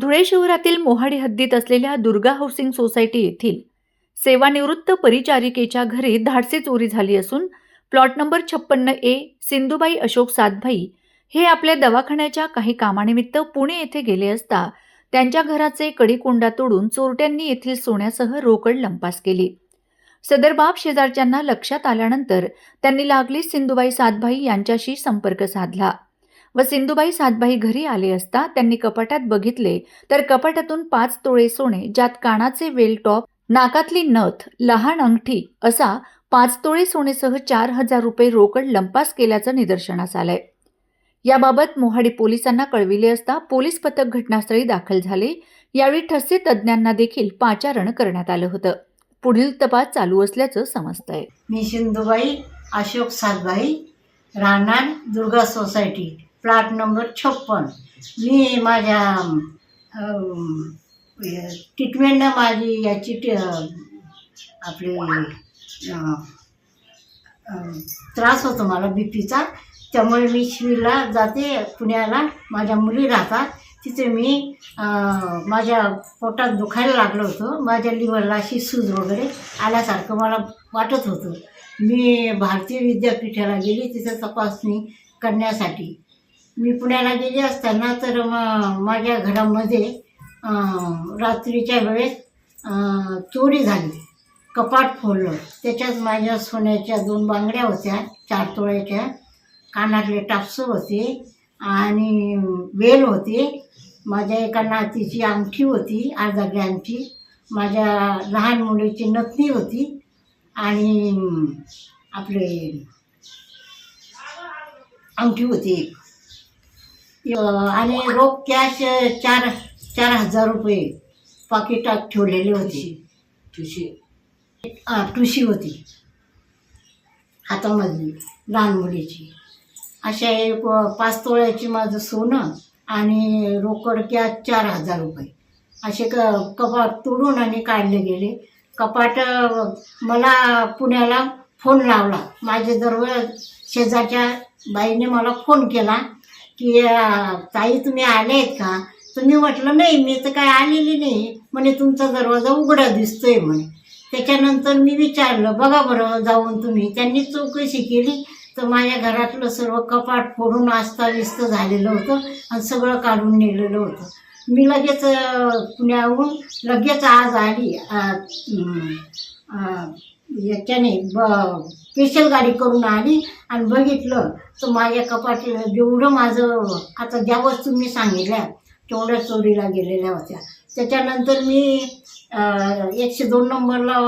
धुळे शहरातील मोहाडी हद्दीत असलेल्या दुर्गा हाऊसिंग सोसायटी येथील सेवानिवृत्त परिचारिकेच्या घरी धाडसी चोरी झाली असून प्लॉट नंबर छप्पन्न ए सिंधुबाई अशोक सातभाई हे आपल्या दवाखान्याच्या काही कामानिमित्त पुणे येथे गेले असता त्यांच्या घराचे कडीकोंडा तोडून चोरट्यांनी येथील सोन्यासह रोकड लंपास केली. सदर बाब शेजारच्यांना लक्षात आल्यानंतर त्यांनी लागलीच सिंधुबाई सातभाई यांच्याशी संपर्क साधला. व सिंधुबाई सातबाई घरी आले असता त्यांनी कपाटात बघितले तर कपाटातून पाच तोळे सोने ज्यात कानाचे वेल टॉप नाकातली नथ लहान अंगठी असा पाच तोळे सोनेसह चार हजार रुपये रोकड लंपास केल्याचं निदर्शनास आलंय. याबाबत मोहाडी पोलिसांना कळविले असता पोलीस पथक घटनास्थळी दाखल झाले. यावेळी ठसे तज्ज्ञांना देखील पाचारण करण्यात आलं होतं. पुढील तपास चालू असल्याचं समजतंय. मी सिंधुबाई अशोक सातबाई राहणार दुर्गा सोसायटी. फ्लॅट नंबर छप्पन. मी माझ्या ट्रीटमेंटनं माझी याची ट आपली त्रास होतो मला बी पीचा त्यामुळे मी शिवीला जाते पुण्याला. माझ्या मुली राहतात. तिथे मी माझ्या पोटात दुखायला लागलं होतं. माझ्या लिव्हरला अशी सूज वगैरे आल्यासारखं मला वाटत होतं. मी भारतीय विद्यापीठाला गेली तिथं तपासणी करण्यासाठी. मी पुण्याला गेली असताना तर मग माझ्या घरामध्ये रात्रीच्या वेळेस चोरी झाली. कपाट फोडलं. त्याच्यात माझ्या सोन्याच्या दोन बांगड्या होत्या चार तोळ्याच्या कानातले टापसं होते आणि वेल होते. माझ्या एका नातीची अंगठी होती अर्धा ग्रॅमची. माझ्या लहान मुलीची नथनी होती आणि आपले अंगठी होती एक. आणि रोख कॅश चार चार हजार रुपये पाकिटात ठेवलेले होते. ठुशी ठुशी होती. हातामधली लहान मुलीची. अशा एक पाच तोळ्याची माझं सोनं आणि रोकड कॅश चार हजार रुपये. असे क कपाट तोडून आणि काढले गेले. कपाट मला पुण्याला फोन लावला. माझे दरवेळ शेजारच्या बाईने मला फोन केला. की ताई तुम्ही आले आहेत का? तर मी म्हटलं नाही मी तर काय आलेली नाही. म्हणे तुमचा दरवाजा उघडा दिसतोय. म्हणे. त्याच्यानंतर मी विचारलं बघा बरं जाऊन तुम्ही. त्यांनी चौकशी केली. तर माझ्या घरातलं सर्व कपाट फोडून आस्ताविस्त झालेलं होतं आणि सगळं काढून नेलेलं होतं. मी लगेच पुण्याहून लगेच आज आली. याच्याने ब स्पेशल गाडी करून आली आणि बघितलं तर माझ्या कपाटीला जेवढं माझं आता ज्या वस्तू मी सांगितल्या तेवढ्या चोरीला गेलेल्या होत्या. त्याच्यानंतर मी एकशे दोन नंबरला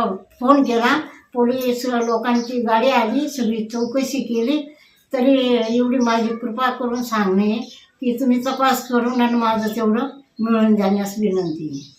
फोन केला. पोलीस लोकांची गाडी आली सगळी चौकशी केली. तरी एवढी माझी कृपा करून सांगणे की तुम्ही तपास करून आणि माझं तेवढं मिळून जाण्यास विनंती.